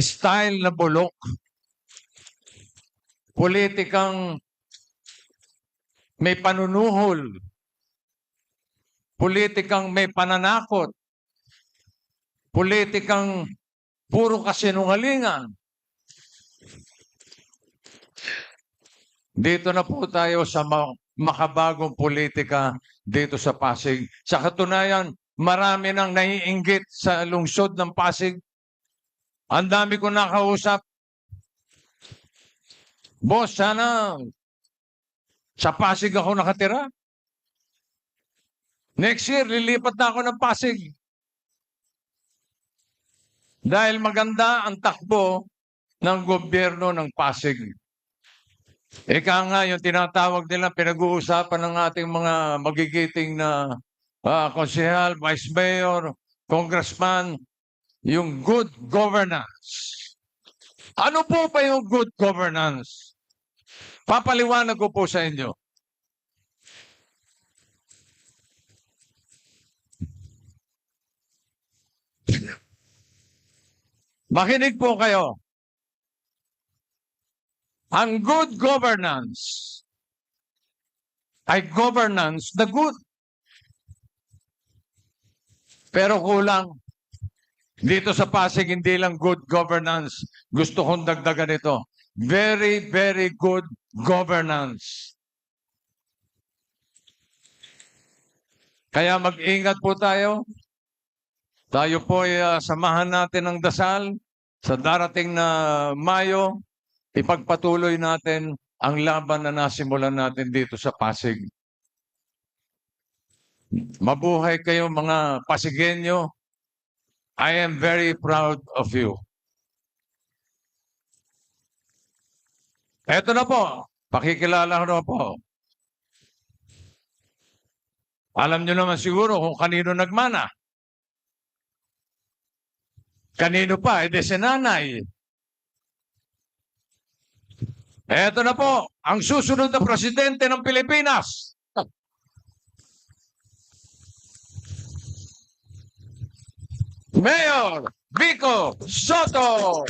style na bulok. Politikang may panunuhol. Politikang may pananakot. Politikang puro kasinungalingan. Dito na po tayo sa ma- makabagong politika dito sa Pasig. Sa katunayan, marami nang naiinggit sa lungsod ng Pasig. Ang dami ko nakausap. Boss, sana sa Pasig ako nakatira. Next year, lilipat na ako ng Pasig. Dahil maganda ang takbo ng gobyerno ng Pasig. Ika nga yung tinatawag nila pinag-uusapan ng ating mga magigiting na ah, konsehal, vice mayor, congressman, yung good governance. Ano po ba yung good governance? Papaliwanag ko po sa inyo. Makinig po kayo. Ang good governance ay governance the good. Pero kulang. Dito sa Pasig, hindi lang good governance. Gusto kong dagdagan ito. Very, very good governance. Kaya mag-ingat po tayo. Tayo po ay ah, samahan natin ng dasal sa darating na Mayo. Ipagpatuloy natin ang laban na nasimulan natin dito sa Pasig. Mabuhay kayo mga Pasigenyo. I am very proud of you. Eto na po. Pakikilala ko na po. Alam nyo naman siguro kung kanino nagmana. Kanino pa? Eh, di si nanay. Eto na po, ang susunod na presidente ng Pilipinas. Mayor Vico Soto.